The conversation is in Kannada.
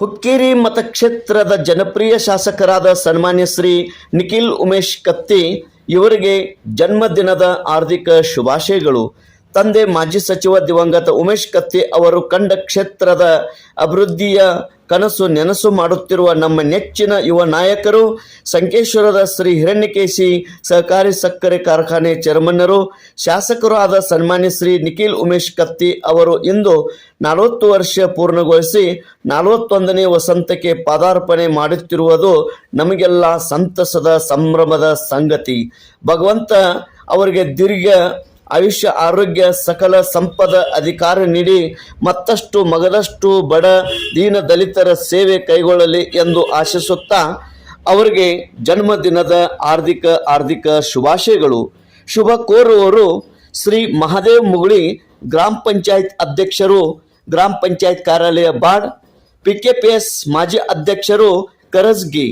ಹುಕ್ಕೇರಿ ಮತಕ್ಷೇತ್ರದ ಜನಪ್ರಿಯ ಶಾಸಕರಾದ ಸನ್ಮಾನ್ಯ ಶ್ರೀ ನಿಖಿಲ್ ಉಮೇಶ್ ಕತ್ತಿ ಇವರಿಗೆ ಜನ್ಮದಿನದ ಆರ್ಥಿಕ ಶುಭಾಶಯಗಳು. ತಂದೆ ಮಾಜಿ ಸಚಿವ ದಿವಂಗತ ಉಮೇಶ್ ಕತ್ತಿ ಅವರು ಕಂಡ ಕ್ಷೇತ್ರದ ಅಭಿವೃದ್ಧಿಯ ಕನಸು ನೆನಸು ಮಾಡುತ್ತಿರುವ ನಮ್ಮ ನೆಚ್ಚಿನ ಯುವ ನಾಯಕರು ಸಂಕೇಶ್ವರದ ಶ್ರೀ ಹಿರಣ್ಯಕೇಶಿ ಸಹಕಾರಿ ಸಕ್ಕರೆ ಕಾರ್ಖಾನೆ ಚೇರ್ಮನ್ನರು, ಶಾಸಕರು ಆದ ಸನ್ಮಾನ್ಯ ಶ್ರೀ ನಿಖಿಲ್ ಉಮೇಶ್ ಕತ್ತಿ ಅವರು ಇಂದು ನಲವತ್ತು ವರ್ಷ ಪೂರ್ಣಗೊಳಿಸಿ ನಲವತ್ತೊಂದನೇ ವಸಂತಕ್ಕೆ ಪಾದಾರ್ಪಣೆ ಮಾಡುತ್ತಿರುವುದು ನಮಗೆಲ್ಲ ಸಂತಸದ ಸಂಭ್ರಮದ ಸಂಗತಿ. ಭಗವಂತ ಅವರಿಗೆ ದೀರ್ಘ ಆಯುಷ್ಯ, ಆರೋಗ್ಯ, ಸಕಲ ಸಂಪದ ಅಧಿಕಾರ ನೀಡಿ ಮತ್ತಷ್ಟು ಮಗದಷ್ಟು ಬಡ ದೀನ ದಲಿತರ ಸೇವೆ ಕೈಗೊಳ್ಳಲಿ ಎಂದು ಆಶಿಸುತ್ತಾ ಅವರಿಗೆ ಜನ್ಮದಿನದ ಹಾರ್ದಿಕ ಹಾರ್ದಿಕ ಶುಭಾಶಯಗಳು. ಶುಭ ಕೋರುವವರು ಶ್ರೀ ಮಹಾದೇವ್ ಮುಗುಳಿ ಗ್ರಾಮ ಪಂಚಾಯತ್ ಅಧ್ಯಕ್ಷರು, ಗ್ರಾಮ ಪಂಚಾಯತ್ ಕಾರ್ಯಾಲಯ ಬಾಡ್ ಪಿ ಕೆ ಪಿ ಎಸ್ ಮಾಜಿ ಅಧ್ಯಕ್ಷರು ಕರಸ್ಗಿ.